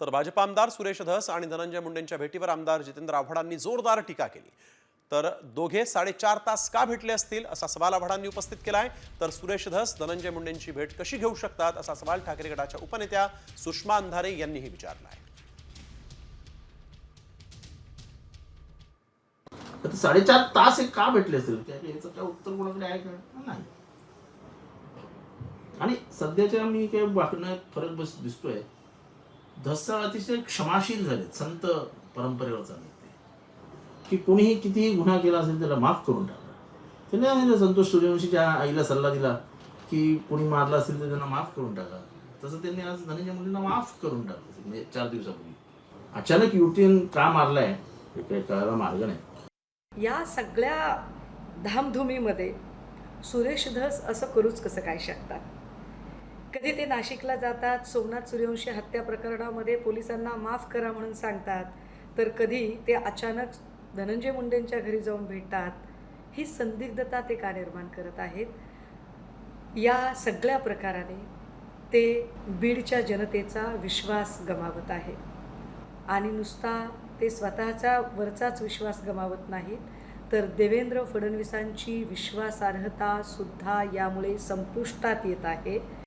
तर भाजप आमदार सुरेश धस आणि धनंजय मुंडेंच्या भेटीवर आमदार जितेंद्र आव्हाडांनी जोरदार टीका केली. तर दोघे साडेचार तास का भेटले असतील असा सवाल आव्हाडांनी उपस्थित केला आहे तर सुरेश धस धनंजय मुंडेंची भेट कशी घेऊ शकतात असा सवाल ठाकरे गटाच्या उपनेत्या सुषमा अंधारे यांनीही विचारला आहे आता साडेचार तास हे का भेटले असेल याचं काय उत्तर कोणाकडे आहे का? नाही. आणि सध्याच्या मी काय वागण्यात फरक बस दिसतोय. धस्सा अतिशय क्षमाशील झालेत संत परंपरेवर चालत ते. की कोणीही कितीही गुन्हा केला असेल त्याला माफ करून टाका. त्याने संतोष सूर्यवंशीच्या आईला सल्ला दिला की कोणी मारला असेल तर त्यांना माफ करून टाका. तसं त्यांनी आज धनंजय मुलींना माफ करून टाकलं म्हणजे चार दिवसापूर्वी. अचानक युतीन का मारलाय हे काही कळायला मार्ग नाही. या सगळ्या धामधुमीमध्ये सुरेश धस असं करूच कसं काय शकतात? कधी ते नाशिकला जातात? सोमनाथ सूर्यवंशी हत्या प्रकरणामध्ये पोलिसांना माफ करा म्हणून सांगतात. तर कधी ते अचानक धनंजय मुंडेंच्या घरी जाऊन भेटतात? ही संदिग्धता ते का निर्माण करत आहेत. या सगळ्या प्रकाराने ते बीडच्या जनतेचा विश्वास गमावत आहे. आणि नुसता ते स्वतःचा वरचाच विश्वास गमावत नाहीत तर देवेंद्र फडणवीसांची विश्वासार्हतासुद्धा यामुळे संपुष्टात येत आहे.